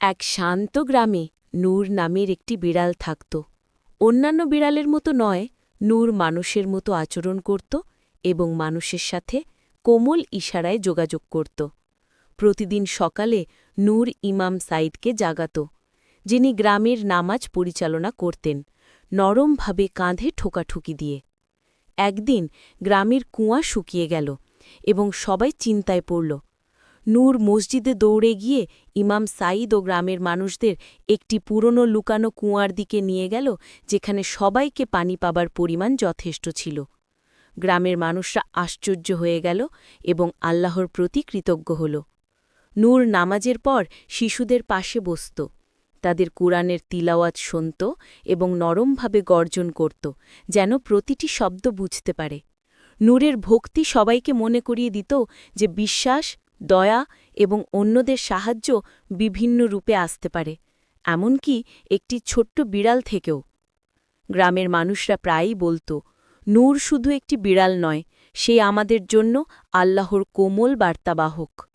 এক শান্ত গ্রামে নূর নামের একটি বিড়াল থাকত। অন্যান্য বিড়ালের মতো নয়, নূর মানুষের মতো আচরণ করত এবং মানুষের সাথে কোমল ইশারায় যোগাযোগ করত। প্রতিদিন সকালে নূর ইমাম সাইদকে জাগাত, যিনি গ্রামের নামাজ পরিচালনা করতেন, নরমভাবে কাঁধে ঠোকাঠুকি দিয়ে। একদিন গ্রামের কুয়া শুকিয়ে গেল এবং সবাই চিন্তায় পড়ল নূর মসজিদে দৌড়ে গিয়ে ইমাম সাঈদ ও গ্রামের মানুষদের একটি পুরনো লুকানো কুঁয়ার দিকে নিয়ে গেল, যেখানে সবাইকে পানি পাবার পরিমাণ যথেষ্ট ছিল। গ্রামের মানুষরা আশ্চর্য হয়ে গেল এবং আল্লাহর প্রতি কৃতজ্ঞ হল। নূর নামাজের পর শিশুদের পাশে বসত। তাদের কুরআনের তিলাওয়াত শুনত এবং নরমভাবে গর্জন করত, যেন প্রতিটি শব্দ বুঝতে পারে। নূরের ভক্তি সবাইকে মনে করিয়ে দিত যে বিশ্বাস দয়া এবং অন্যদের সাহায্য বিভিন্ন রূপে আসতে পারে, এমনকি একটি ছোট্ট বিড়াল থেকেও। গ্রামের মানুষরা প্রায়ই বলত, নূর শুধু একটি বিড়াল নয়, সে আমাদের জন্য আল্লাহর কোমল বার্তাবাহক।